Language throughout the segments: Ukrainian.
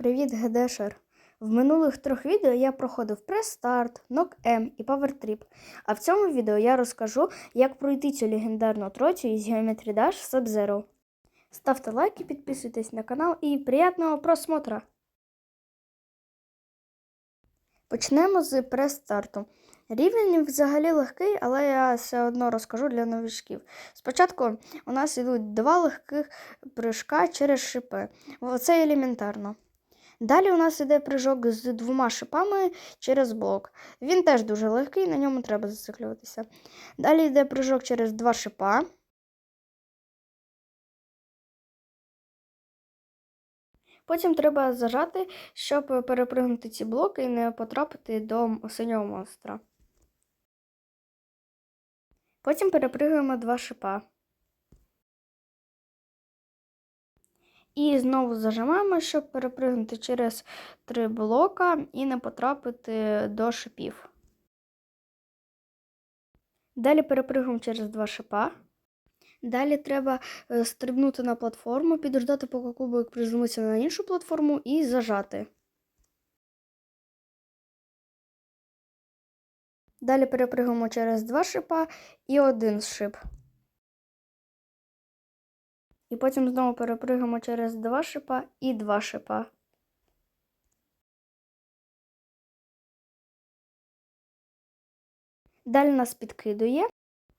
Привіт, Гедешер! В минулих трьох відео я проходив прес-старт, нок-М і павертріп. А в цьому відео я розкажу, як пройти цю легендарну тройцю із Geometry Dash Sub-Zero. Ставте лайки, підписуйтесь на канал і приятного просмотра! Почнемо з прес-старту. Рівень взагалі легкий, але я все одно розкажу для новичків. Спочатку у нас йдуть два легких прыжка через шипи. Це елементарно. Далі у нас йде прыжок з двома шипами через блок. Він теж дуже легкий, на ньому треба зациклюватися. Далі йде прыжок через два шипа. Потім треба зажати, щоб перепригнути ці блоки і не потрапити до синього монстра. Потім перепригуємо два шипа. І знову зажимаємо, щоб перепригнути через три блока і не потрапити до шипів. Далі перепригуємо через два шипа. Далі треба стрибнути на платформу, підождати, поки кубик приземлиться на іншу платформу, і зажати. Далі перепригуємо через два шипа і один шип. І потім знову перепригуємо через два шипа і два шипа. Далі нас підкидує.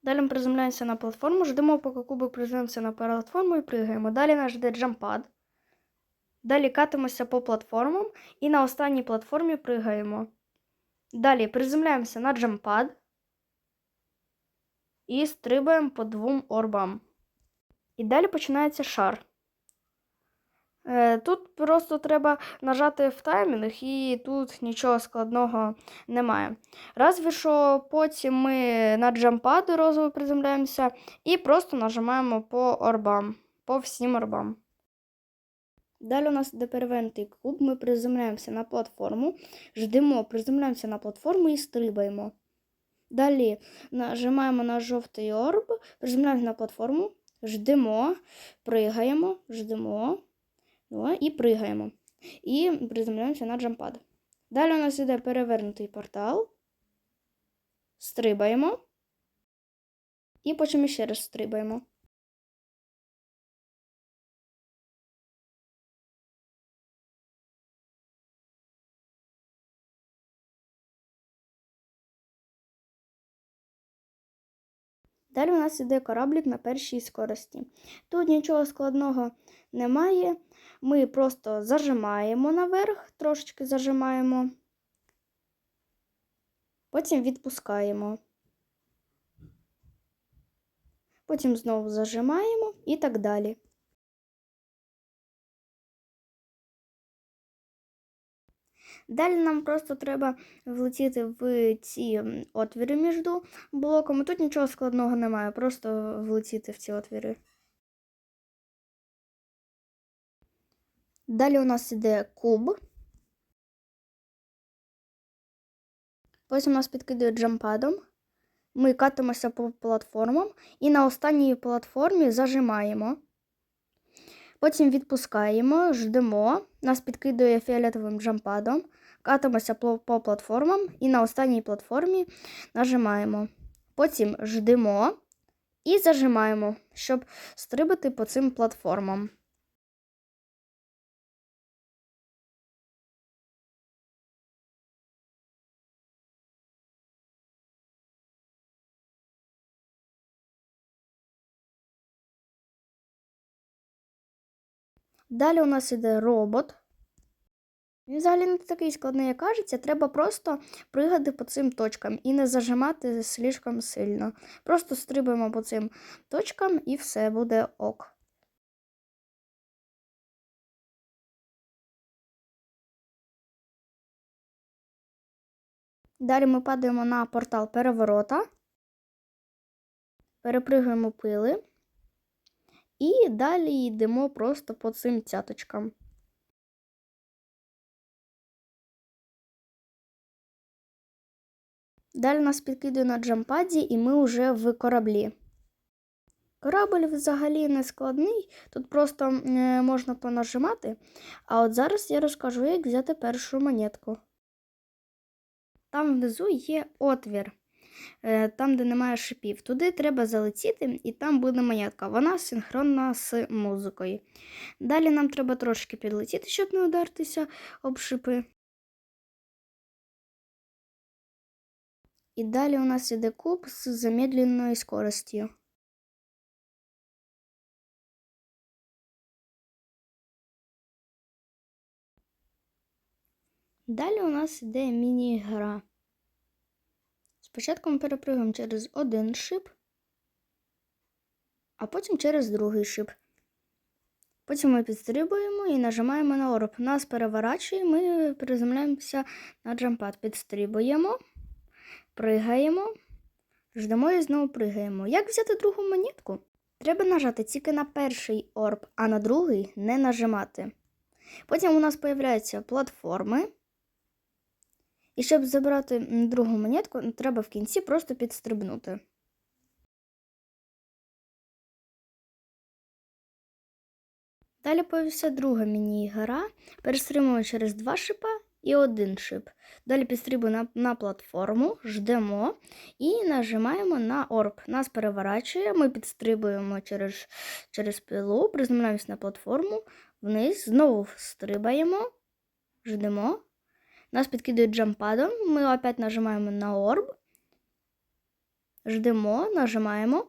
Далі ми приземляємося на платформу, ждемо, поки кубик приземлиться на платформу і пригаємо. Далі нас жде джампад. Далі катимося по платформам і на останній платформі пригаємо. Далі приземляємося на джампад і стрибаємо по двом орбам. І далі починається шар. Тут просто треба нажати в таймінг, і тут нічого складного немає. Разве що потім ми на джампади розовий приземляємося і просто нажимаємо по орбам, по всім орбам. Далі у нас йде перевернутий куб, ми приземляємося на платформу, ждемо, приземляємося на платформу і стрибаємо. Далі нажимаємо на жовтий орб, приземляємося на платформу, ждемо, пригаємо, ждемо ну, і пригаємо. І приземляємося на джампад. Далі у нас іде перевернутий портал, стрибаємо, і потім ще раз стрибаємо. Далі у нас іде кораблік на першій скорості. Тут нічого складного немає. Ми просто зажимаємо наверх, трошечки зажимаємо, потім відпускаємо. Потім знову зажимаємо і так далі. Далі нам просто треба влетіти в ці отвіри між блоками. Тут нічого складного немає, просто влетіти в ці отвіри. Далі у нас іде куб. Потім нас підкидує джампадом. Ми катимося по платформам і на останній платформі зажимаємо. Потім відпускаємо, ждемо, нас підкидує фіолетовим джампадом, катимося по платформам і на останній платформі нажимаємо. Потім ждемо і зажимаємо, щоб стрибати по цим платформам. Далі у нас іде робот. Він взагалі не такий складний, як кажеться, треба просто пригати по цим точкам і не зажимати слишком сильно. Просто стрибаємо по цим точкам і все буде ок. Далі ми падаємо на портал переворота, перепригуємо пили. І далі йдемо просто по цим цяточкам. Далі нас підкидує на джампаді, і ми вже в кораблі. Корабль взагалі не складний, тут просто е, можна понажимати. А от зараз я розкажу, як взяти першу монетку. Там внизу є отвір, е, там, де немає шипів. Туди треба залетіти, і там буде монетка. Вона синхронна з музикою. Далі нам треба трошки підлетіти, щоб не ударитися об шипи. І далі у нас іде куб з замедленою скоростю. Далі у нас іде міні-гра. Спочатку ми перепрыгуємо через один шип, а потім через другий шип. Потім ми підстрибуємо і нажимаємо на орб. Нас переворачує, ми приземляємося на джампад. Підстрибуємо, пригаємо, ждемо і знову пригаємо. Як взяти другу монетку? Треба нажати тільки на перший орб, а на другий не нажимати. Потім у нас з'являються платформи. І щоб забрати другу монетку, треба в кінці просто підстрибнути. Далі появиться друга міні-гра. Перестрибуємо через два шипа і один шип. Далі підстрибуємо на, на платформу, ждемо і нажимаємо на орб. Нас переворачує, ми підстрибуємо через, через пилу, приземляємося на платформу, вниз, знову стрибаємо, ждемо. Нас підкидують джампадом. Ми опять нажимаємо на орб. Ждемо, нажимаємо,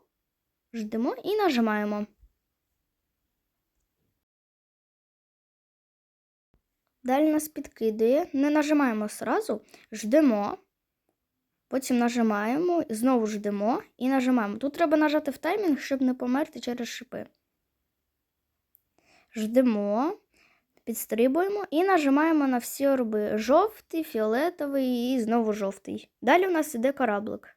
ждемо і нажимаємо. Далі нас підкидує. Не нажимаємо сразу, ждемо. Потім нажимаємо, знову ждемо і нажимаємо. Тут треба нажати в таймінг, щоб не померти через шипи. Ждемо. Підстрибуємо і нажимаємо на всі орби. Жовтий, фіолетовий і знову жовтий. Далі у нас іде кораблик.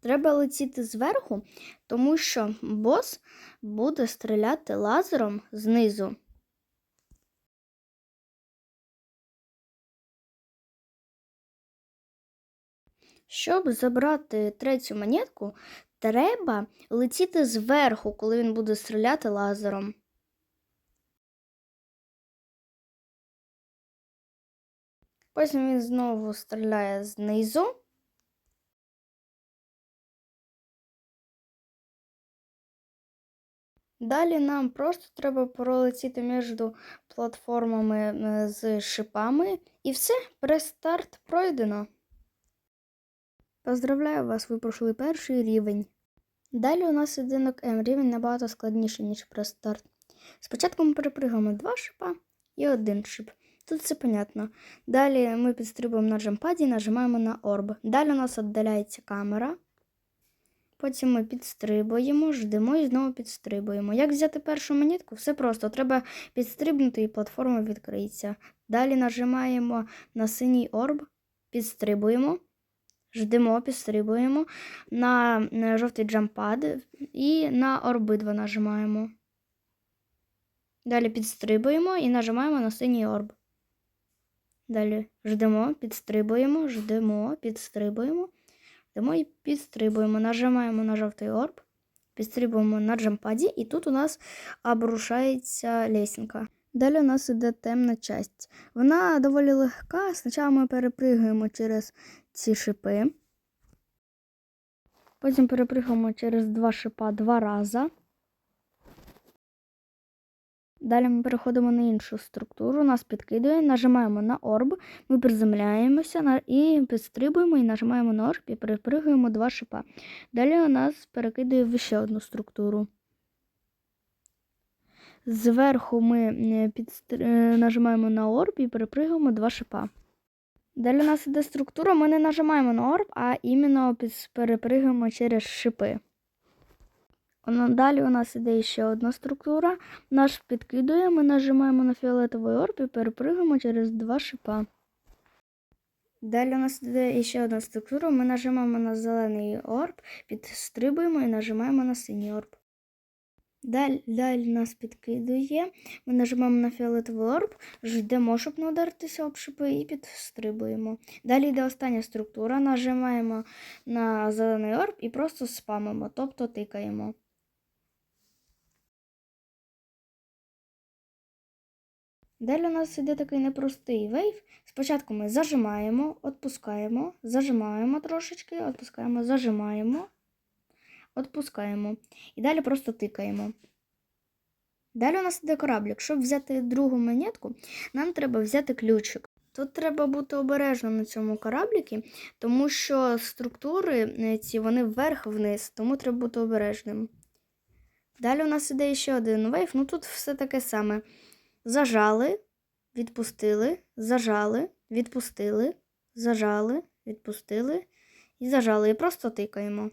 Треба летіти зверху, тому що бос буде стріляти лазером знизу. Щоб забрати третю монетку, треба летіти зверху, коли він буде стріляти лазером. Потім він знову стріляє знизу. Далі нам просто треба пролетіти між платформами з шипами. І все, прес-старт пройдено. Поздравляю вас, ви пройшли перший рівень. Далі у нас єдинок М. Рівень набагато складніший, ніж прес-старт. Спочатку ми перепрыгаємо два шипа і один шип. Тут все понятно. Далі ми підстрибуємо на джампаді і нажимаємо на орб. Далі у нас віддаляється камера. Потім ми підстрибуємо, ждемо і знову підстрибуємо. Як взяти першу монетку? Все просто. Треба підстрибнути і платформа відкриється. Далі нажимаємо на синій орб, підстрибуємо, ждемо, підстрибуємо на жовтий джампад і на орбидва нажимаємо. Далі підстрибуємо і нажимаємо на синій орб. Далі ждемо, підстрибуємо, ждемо, підстрибуємо. Йдемо і підстрибуємо, нажимаємо на жовтий орб, підстрибуємо на джампаді, і тут у нас обрушається лесенка. Далі у нас іде темна часть. Вона доволі легка. Спочатку ми перепригуємо через ці шипи. Потім перепригуємо через два шипа два рази. Далі ми переходимо на іншу структуру, нас підкидує, нажимаємо на орб, ми приземляємося і підстрибуємо і нажимаємо на орб і перепригуємо два шипа. Далі у нас перекидує в ще одну структуру. Зверху ми підстр... нажимаємо на орб і перепригуємо два шипа. Далі у нас іде структура, ми не нажимаємо на орб, а іменно перепригуємо через шипи. Далі у нас іде ще одна структура. Наш підкидує, ми нажимаємо на фіолетовий орб і перепригуємо через два шипа. Далі у нас іде ще одна структура. Ми нажимаємо на зелений орб, підстрибуємо і нажимаємо на синій орб. Далі, далі нас підкидує. Ми нажимаємо на фіолетовий орб, ждемо, щоб не ударитися об шипи, і підстрибуємо. Далі йде остання структура. Нажимаємо на зелений орб і просто спамимо, тобто тикаємо. Далі у нас іде такий непростий вейв. Спочатку ми зажимаємо, відпускаємо, зажимаємо трошечки, відпускаємо, зажимаємо, відпускаємо. І далі просто тикаємо. Далі у нас іде кораблик. Щоб взяти другу монетку, нам треба взяти ключик. Тут треба бути обережним на цьому корабліки, тому що структури е, ці вони вверх-вниз, тому треба бути обережним. Далі у нас іде ще один вейв, ну тут все таке саме. Зажали, відпустили, зажали, відпустили, зажали, відпустили і зажали. І просто тикаємо.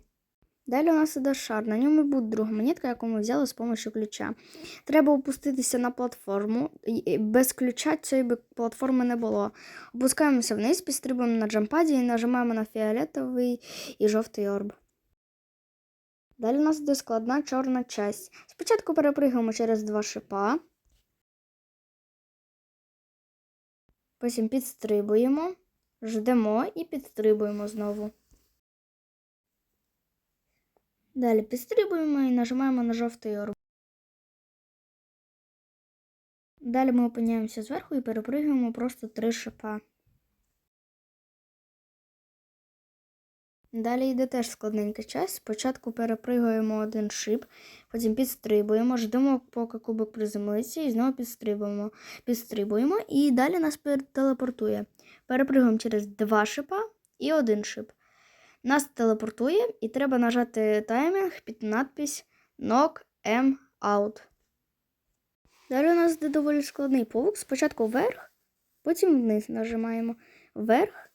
Далі у нас іде шар. На ньому буде друга монетка, яку ми взяли з допомогою ключа. Треба опуститися на платформу. Без ключа цієї платформи не було. Опускаємося вниз, підстрибуємо на джампаді і нажимаємо на фіолетовий і жовтий орб. Далі у нас йде складна чорна часть. Спочатку перепригуємо через два шипа. Потім підстрибуємо, ждемо і підстрибуємо знову. Далі підстрибуємо і нажимаємо на жовтий орб. Далі ми опиняємося зверху і перепригуємо просто три шипа. Далі йде теж складненька часть. Спочатку перепригуємо один шип, потім підстрибуємо, ждемо, поки кубик приземлиться, і знову підстрибуємо. Підстрибуємо і далі нас телепортує. Перепригуємо через два шипа і один шип. Нас телепортує, і треба нажати таймінг під надпись Knock M Out. Далі у нас йде доволі складний павук. Спочатку вверх, потім вниз нажимаємо вверх,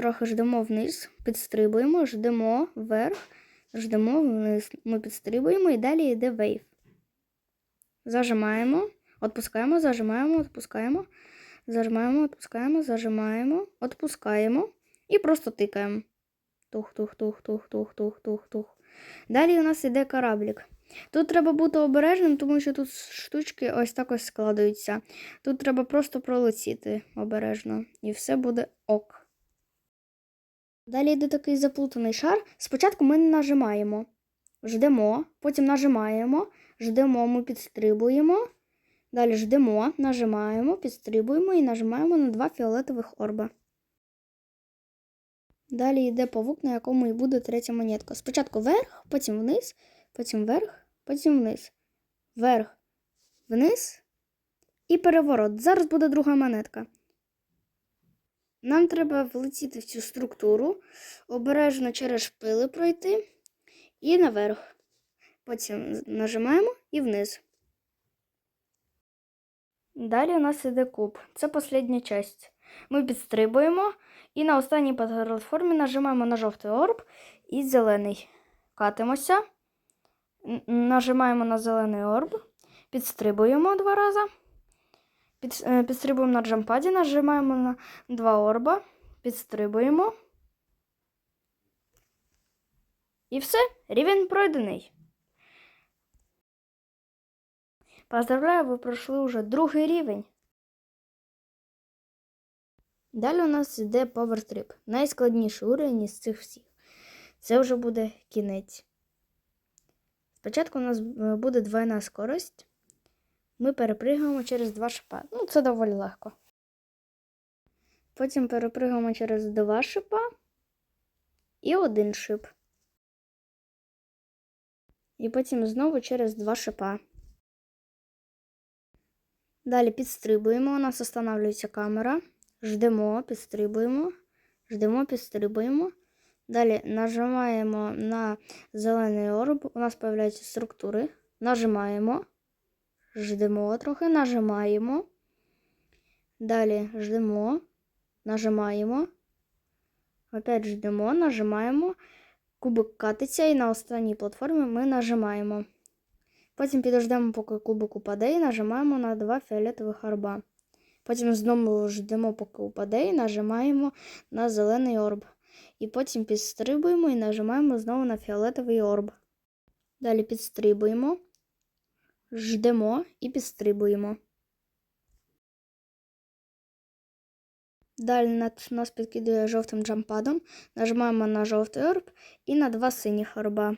трохи ждемо вниз, підстрибуємо, ждемо вверх, ждемо вниз. Ми підстрибуємо і далі йде вейв. Зажимаємо, відпускаємо, зажимаємо, відпускаємо, зажимаємо, відпускаємо, зажимаємо, відпускаємо і просто тикаємо. Тух-тух-тух-тух-тух-тух-тух-тух. Далі у нас йде кораблік. Тут треба бути обережним, тому що тут штучки ось так ось складаються. Тут треба просто пролетіти обережно, і все буде ок. Далі йде такий заплутаний шар. Спочатку ми нажимаємо, ждемо, потім нажимаємо, ждемо, ми підстрибуємо. Далі ждемо, нажимаємо, підстрибуємо і нажимаємо на два фіолетових орба. Далі йде павук, на якому і буде третя монетка. Спочатку вверх, потім вниз, потім вверх, потім вниз. Вверх, вниз і переворот. Зараз буде друга монетка. Нам треба влетіти в цю структуру, обережно через шпили пройти і наверх. Потім нажимаємо і вниз. Далі у нас іде куб. Це остання частина. Ми підстрибуємо і на останній платформі нажимаємо на жовтий орб і зелений. Катимося, нажимаємо на зелений орб, підстрибуємо два рази. Під, е, підстрибуємо на джампаді, нажимаємо на два орба, підстрибуємо. І все, рівень пройдений. Поздравляю, ви пройшли вже другий рівень. Далі у нас йде Power. Найскладніший уровень із цих всіх. Це вже буде кінець. Спочатку у нас е, буде двойна скорость. Ми перепригуємо через два шипа. Ну, це доволі легко. Потім перепригуємо через два шипа і один шип. І потім знову через два шипа. Далі підстрибуємо, у нас встановлюється камера. Ждемо, підстрибуємо, ждемо, підстрибуємо. Далі нажимаємо на зелений орб, у нас з'являються структури. Нажимаємо, ждемо трохи, нажимаємо. Далі ждемо, нажимаємо. Опять ждемо, нажимаємо. Кубик катиться і на останній платформі ми нажимаємо. Потім підождемо, поки кубик упаде, і нажимаємо на два фіолетових орба. Потім знову ждемо, поки упаде, і нажимаємо на зелений орб. І потім підстрибуємо і нажимаємо знову на фіолетовий орб. Далі підстрибуємо, ждемо і підстрибуємо. Далі нас підкидує жовтим джампадом. Нажимаємо на жовтий орб і на два синіх орба.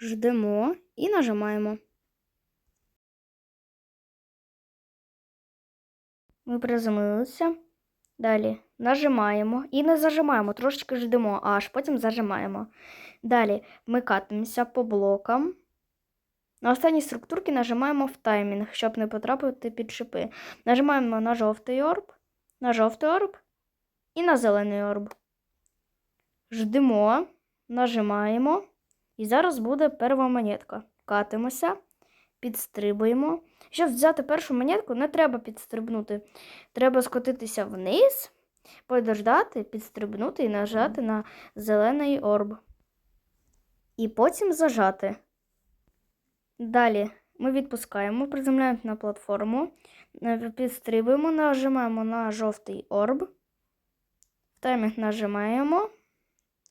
Ждемо і нажимаємо. Ми приземлилися. Далі нажимаємо і не зажимаємо, трошечки ждемо, аж потім зажимаємо. Далі ми катимося по блокам. На останній структурці нажимаємо в таймінг, щоб не потрапити під шипи. Нажимаємо на жовтий орб, на жовтий орб і на зелений орб. Ждемо, нажимаємо. І зараз буде перша монетка. Катимося, підстрибуємо. Щоб взяти першу монетку, не треба підстрибнути. Треба скотитися вниз, подождати, підстрибнути і нажати на зелений орб. І потім зажати. Далі ми відпускаємо, приземляємо на платформу, е, підстрибуємо, нажимаємо на жовтий орб. Таймінг нажимаємо,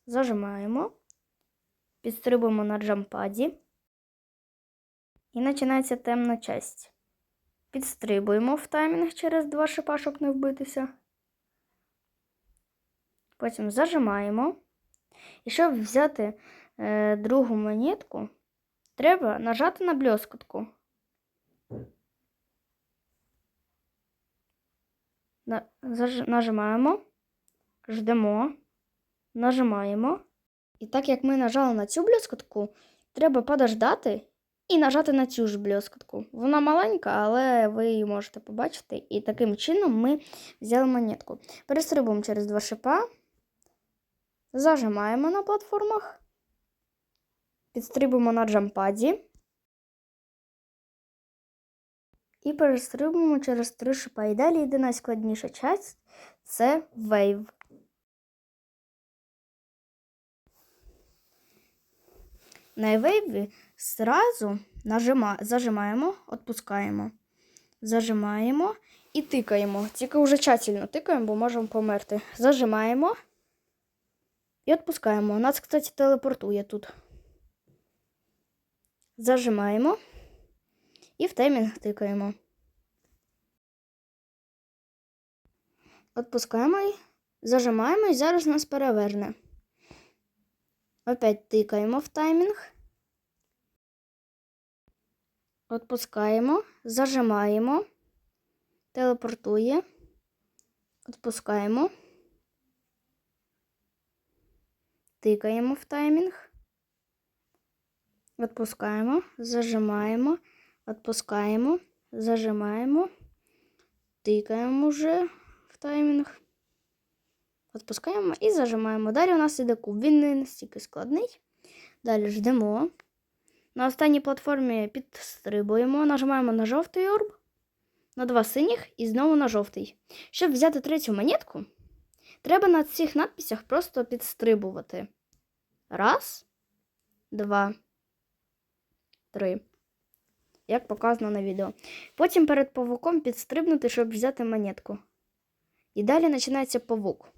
зажимаємо, підстрибуємо на джампаді. І починається темна часть. Підстрибуємо в таймінг через два шипа, щоб не вбитися. Потім зажимаємо. І щоб взяти е, другу монетку, треба нажати на бльоскотку. Нажимаємо, ждемо, нажимаємо. І так як ми нажали на цю бльоскотку, треба подождати і нажати на цю ж бльоскотку. Вона маленька, але ви її можете побачити. І таким чином ми взяли монетку. Перестрибуємо через два шипа, зажимаємо на платформах, підстрибуємо на джампаді. І перестрибуємо через три шипа. І далі йде найскладніша часть це вейв. На вейві Зразу нажима, зажимаємо, відпускаємо. Зажимаємо і тикаємо. Тільки вже тщательно тикаємо, бо можемо померти. Зажимаємо і відпускаємо. Нас, кстати, телепортує тут. Зажимаємо і в таймінг тикаємо. Відпускаємо і зажимаємо, і зараз нас переверне. Опять тикаємо в таймінг. Отпускаємо, зажимаємо, телепортує, відпускаємо, тикаємо в таймінг, відпускаємо, зажимаємо, відпускаємо, зажимаємо, тикаємо вже в таймінг, відпускаємо і зажимаємо. Далі у нас іде куб. Він не настільки складний. Далі ждемо. На останній платформі підстрибуємо, нажимаємо на жовтий орб, на два синіх і знову на жовтий. Щоб взяти третю монетку, треба на цих надписях просто підстрибувати. Раз, два, три. Як показано на відео. Потім перед павуком підстрибнути, щоб взяти монетку. І далі починається павук.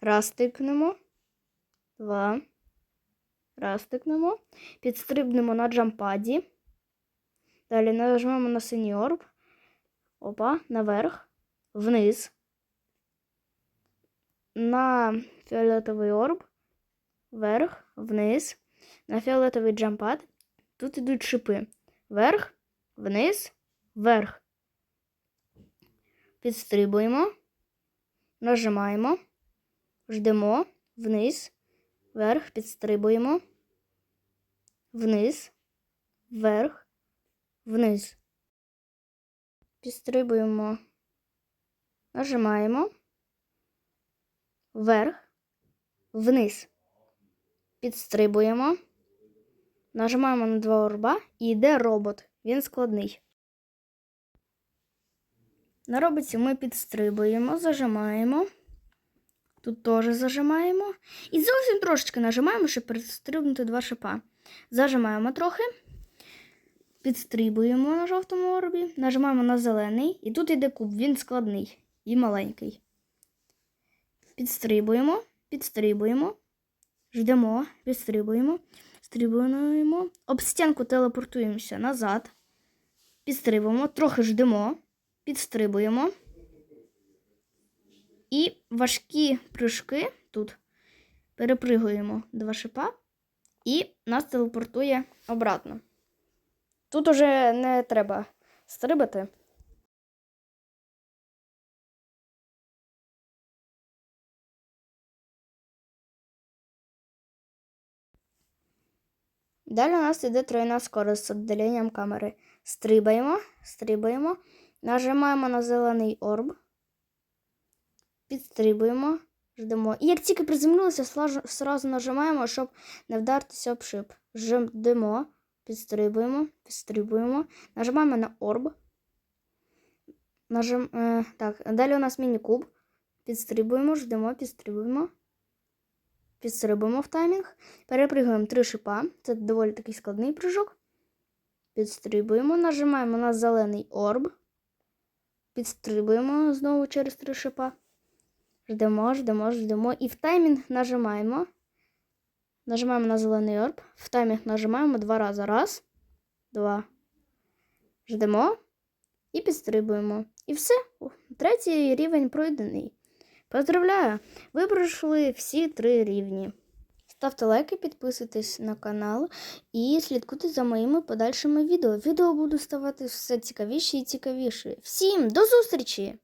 Раз тикнемо, два. Раз тикнемо. Підстрибнемо на джампаді. Далі нажмемо на синій орб. Опа, наверх, вниз. На фіолетовий орб. Вверх, вниз. На фіолетовий джампад. Тут ідуть шипи. Вверх, вниз, вверх. Підстрибуємо. Нажимаємо. Ждемо. Вниз вверх, підстрибуємо, вниз, вверх, вниз. Підстрибуємо, нажимаємо, вверх, вниз. Підстрибуємо, нажимаємо на два орба і йде робот. Він складний. На роботі ми підстрибуємо, зажимаємо. Тут теж зажимаємо. І зовсім трошечки нажимаємо, щоб підстрибнути два шипа. Зажимаємо трохи, підстрибуємо на жовтому орбі, нажимаємо на зелений, і тут йде куб, він складний і маленький. Підстрибуємо, підстрибуємо, ждемо, підстрибуємо. Стрибуємо. Об стінку телепортуємося назад. Підстрибуємо, трохи ждемо, підстрибуємо. І важкі прыжки тут перепригуємо два шипа, і нас телепортує обратно. Тут уже не треба стрибати. Далі у нас йде тройна скорость з віддаленням камери. Стрибаємо, стрибаємо, нажимаємо на зелений орб, підстрибуємо, ждемо. І як тільки приземлилися, сразу нажимаємо, щоб не вдартися об шип. Ждемо, підстрибуємо, підстрибуємо, нажимаємо на орб. Нажим... Е, так, далі у нас міні-куб. Підстрибуємо, ждемо, підстрибуємо. Підстрибуємо в таймінг. Перепригуємо три шипа. Це доволі такий складний прыжок. Підстрибуємо, нажимаємо на зелений орб. Підстрибуємо знову через три шипа. Ждемо, ждемо, ждемо. І в таймінг нажимаємо. Нажимаємо на зелений орб. В таймінг нажимаємо два рази. Раз, два. Ждемо і підстрибуємо. І все. Третій рівень пройдений. Поздравляю! Ви пройшли всі три рівні. Ставте лайки, підписуйтесь на канал і слідкуйте за моїми подальшими відео. Відео буду ставати все цікавіші і цікавіші. Всім до зустрічі!